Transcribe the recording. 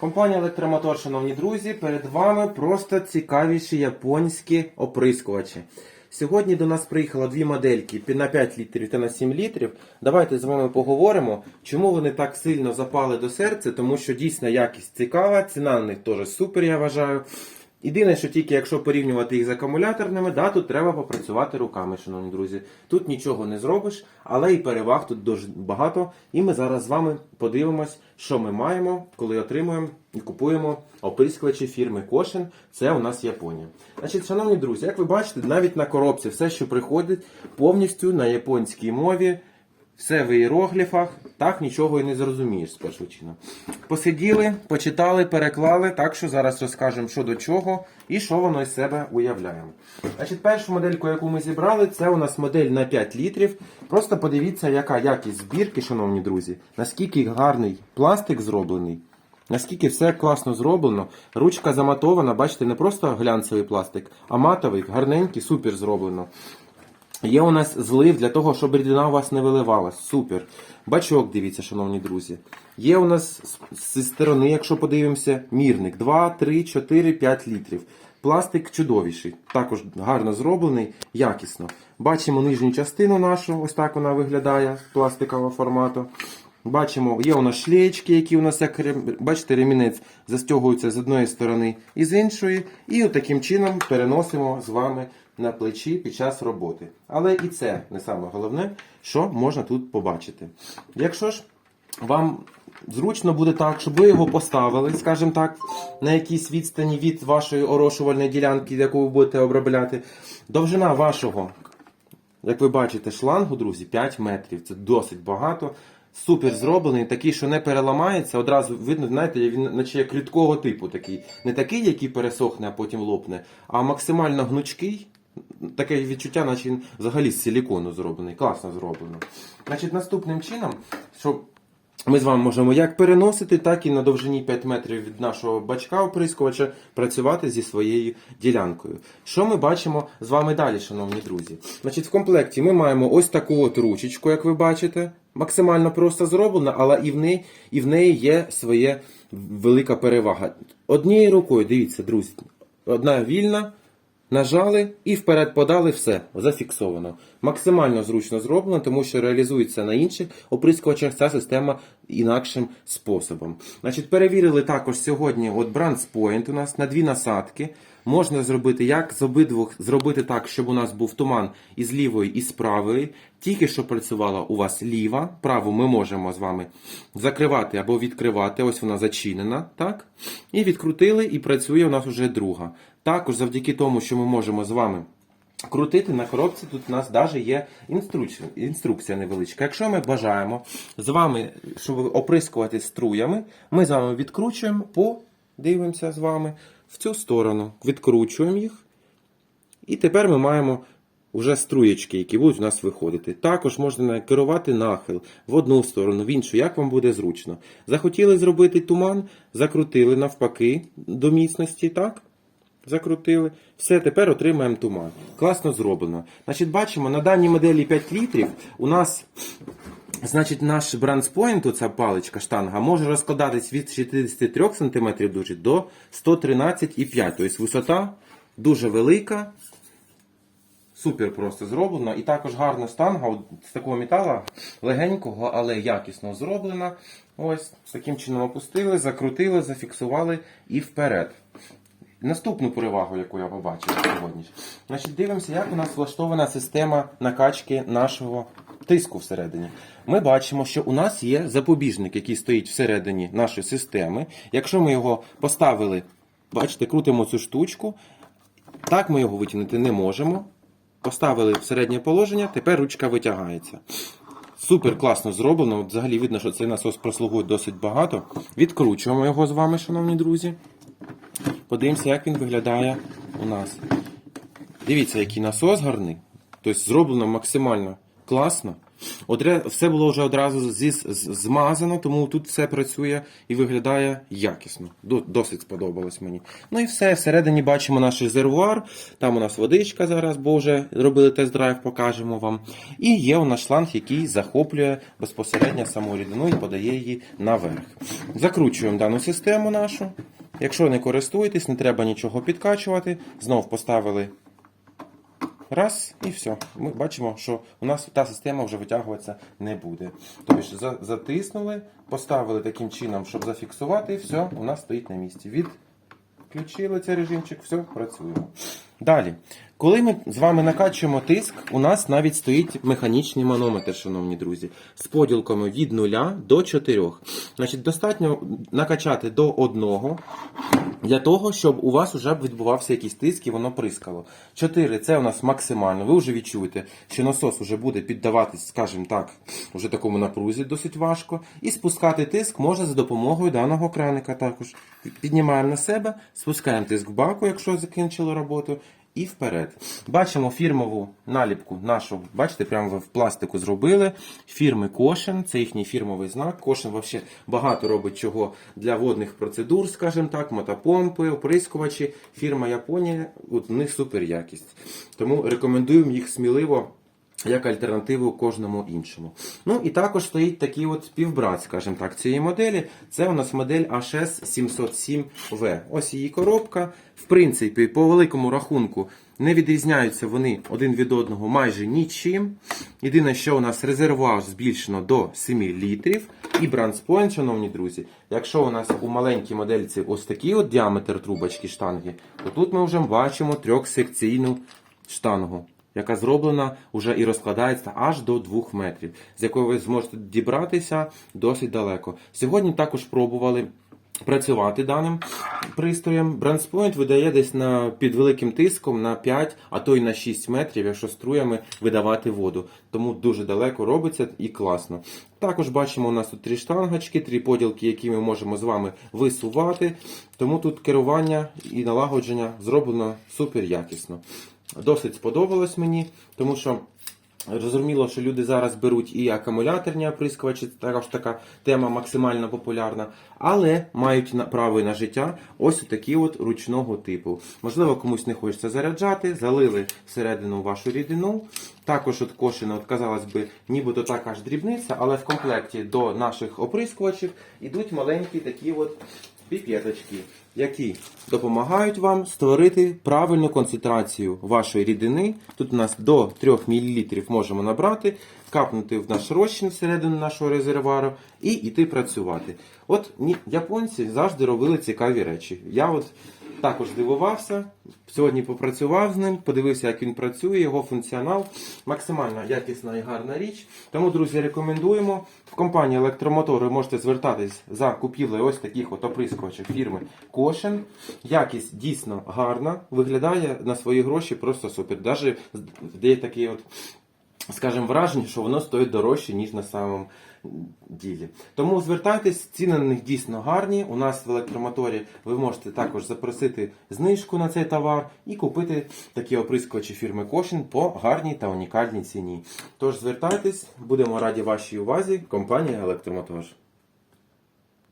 Компанія Електромотор, шановні друзі, перед вами просто цікавіші японські оприскувачі. Сьогодні до нас приїхало дві модельки на 5 літрів та на 7 літрів. Давайте з вами поговоримо, чому вони так сильно запали до серця, тому що дійсно якість цікава, ціна на них теж супер, я вважаю. Єдине, що тільки якщо порівнювати їх з акумуляторними, да, тут треба попрацювати руками, шановні друзі. Тут нічого не зробиш, але і переваг тут дуже багато. І ми зараз з вами подивимось, що ми маємо, коли отримуємо і купуємо оприскувачі фірми Кошен. Це у нас Японія. Значить, шановні друзі, як ви бачите, навіть на коробці все, що приходить, повністю на японській мові. Все в іерогліфах, так нічого і не зрозумієш з чину. Посиділи, почитали, переклали, так що зараз розкажемо, що до чого і що воно із себе уявляє. Значить, першу модельку, яку ми зібрали, це у нас модель на 5 літрів. Просто подивіться, яка якість збірки, шановні друзі, наскільки гарний пластик зроблений. Наскільки все класно зроблено, ручка заматована, бачите, не просто глянцевий пластик, а матовий, гарненький, супер зроблено. Є у нас злив для того, щоб рідина у вас не виливалась. Супер. Бачок, дивіться, шановні друзі. Є у нас зі сторони, якщо подивимося, мірник 2, 3, 4, 5 літрів. Пластик чудовіший, також гарно зроблений, якісно. Бачимо нижню частину нашу, ось так вона виглядає пластикового формату. Бачимо, є у нас шлеєчки, які у нас як бачите, ремінець застягується з одної сторони і з іншої. І таким чином переносимо з вами на плечі під час роботи. Але і це не саме головне, що можна тут побачити. Якщо ж вам зручно буде так, щоб ви його поставили, скажімо так, на якійсь відстані від вашої орошувальної ділянки, яку ви будете обробляти, довжина вашого як ви бачите, шлангу, друзі, 5 метрів. Це досить багато. Супер зроблений, такий, що не переламається. Одразу видно, знаєте, він наче як рідкого типу такий. Не такий, який пересохне, а потім лопне, а максимально гнучкий. Таке відчуття, наче він взагалі з силікону зроблений. Класно зроблено. Значить, наступним чином, щоб ми з вами можемо як переносити, так і на довжині 5 метрів від нашого бачка оприскувача працювати зі своєю ділянкою. Що ми бачимо з вами далі, шановні друзі? Значить, в комплекті ми маємо ось таку от ручечку, як ви бачите. Максимально просто зроблена, але і в неї, і в неї є своє велика перевага. Однією рукою, дивіться, друзі, одна вільна, Нажали і вперед подали все, зафіксовано. Максимально зручно зроблено, тому що реалізується на інших оприскувачах ця система інакшим способом. Значить, перевірили також сьогодні от Brands Point у нас на дві насадки. Можна зробити як з обидвох зробити так, щоб у нас був туман і з лівої, і з правої. Тільки що працювала у вас ліва, праву ми можемо з вами закривати або відкривати. Ось вона зачинена, так? І відкрутили, і працює у нас вже друга. Також завдяки тому, що ми можемо з вами крутити на коробці, тут у нас навіть є інструкція, інструкція невеличка. Якщо ми бажаємо з вами, щоб оприскувати струями, ми з вами відкручуємо, подивимося з вами в цю сторону. Відкручуємо їх. І тепер ми маємо вже струєчки, які будуть у нас виходити. Також можна керувати нахил в одну сторону, в іншу, як вам буде зручно. Захотіли зробити туман, закрутили навпаки до міцності, так? Закрутили. Все, тепер отримаємо туман. Класно зроблено. Значить, бачимо, на даній моделі 5 літрів у нас. Значить, наш брандспойнт, ця паличка штанга, може розкладатись від 63 см дуже до 113,5 Тобто висота дуже велика, супер просто зроблено. І також гарна штанга з такого металу, легенького, але якісно зроблена. Ось, таким чином опустили, закрутили, зафіксували і вперед. Наступну перевагу, яку я побачив сьогодні. Значить, дивимося, як у нас влаштована система накачки нашого тиску всередині. Ми бачимо, що у нас є запобіжник, який стоїть всередині нашої системи. Якщо ми його поставили, бачите, крутимо цю штучку, так ми його витягнути не можемо. Поставили в середнє положення, тепер ручка витягається. Супер класно зроблено. Взагалі видно, що цей насос прослугує досить багато. Відкручуємо його з вами, шановні друзі. Подивимося, як він виглядає у нас. Дивіться, який насос гарний. Тобто зроблено максимально класно. Одре, все було вже одразу зі, змазано, тому тут все працює і виглядає якісно. До- Досить сподобалось мені. Ну і все, всередині бачимо наш резервуар. Там у нас водичка зараз, бо вже робили тест-драйв, покажемо вам. І є у нас шланг, який захоплює безпосередньо саму рідину і подає її наверх. Закручуємо дану систему нашу. Якщо не користуєтесь, не треба нічого підкачувати. Знов поставили Раз і все. Ми бачимо, що у нас та система вже витягуватися не буде. Тобто затиснули, поставили таким чином, щоб зафіксувати, і все, у нас стоїть на місці. Відключили цей режимчик, все, працюємо. Далі. Коли ми з вами накачуємо тиск, у нас навіть стоїть механічний манометр, шановні друзі, з поділками від 0 до 4. Значить, достатньо накачати до 1 для того, щоб у вас вже відбувався якийсь тиск і воно прискало. 4 це у нас максимально. Ви вже відчуєте, що насос вже буде піддаватись, скажімо так, вже такому напрузі досить важко. І спускати тиск можна за допомогою даного краника також. Піднімаємо на себе, спускаємо тиск в баку, якщо закінчили роботу. І вперед. Бачимо фірмову наліпку нашу. Бачите, прямо в пластику зробили. Фірми Кошен, це їхній фірмовий знак. Кошен вообще багато робить чого для водних процедур, скажімо так, мотопомпи, оприскувачі. Фірма Японія, от у них супер якість. Тому рекомендуємо їх сміливо. Як альтернативу кожному іншому. Ну і також стоїть такий от співбрат, скажімо так, цієї моделі. Це у нас модель HS707V. Ось її коробка. В принципі, по великому рахунку не відрізняються вони один від одного майже нічим. Єдине, що у нас резервуар збільшено до 7 літрів. І бранспойнт, шановні друзі, якщо у нас у маленькій модельці ось такий от діаметр трубочки штанги, то тут ми вже бачимо трьохсекційну штангу яка зроблена уже і розкладається аж до 2 метрів, з якою ви зможете дібратися досить далеко. Сьогодні також пробували. Працювати даним пристроєм. BrandsPoint видає десь на, під великим тиском на 5, а то й на 6 метрів, якщо струями видавати воду. Тому дуже далеко робиться і класно. Також бачимо, у нас тут три штангочки, три поділки, які ми можемо з вами висувати. Тому тут керування і налагодження зроблено супер якісно. Досить сподобалось мені, тому що зрозуміло, що люди зараз беруть і акумуляторні оприскувачі, також така тема максимально популярна, але мають право на життя ось такі от ручного типу. Можливо, комусь не хочеться заряджати, залили всередину вашу рідину. Також от кошена, от казалось би, нібито така ж дрібниця, але в комплекті до наших оприскувачів йдуть маленькі такі от піпеточки, які допомагають вам створити правильну концентрацію вашої рідини. Тут у нас до 3 мл можемо набрати, капнути в наш розчин всередину нашого резервуару і йти працювати. От японці завжди робили цікаві речі. Я от також дивувався. Сьогодні попрацював з ним, подивився, як він працює, його функціонал. Максимально якісна і гарна річ. Тому, друзі, рекомендуємо. В компанії електромотори можете звертатись за купівлею ось таких от оприскувачів фірми Кошен. Якість дійсно гарна, виглядає на свої гроші просто супер. Навіть є такі от скажімо, враження, що воно стоїть дорожче, ніж на самому ділі. Тому звертайтесь, ціни на них дійсно гарні. У нас в електромоторі ви можете також запросити знижку на цей товар і купити такі оприскувачі фірми Кошин по гарній та унікальній ціні. Тож звертайтесь, будемо раді вашій увазі, компанія Електромотор.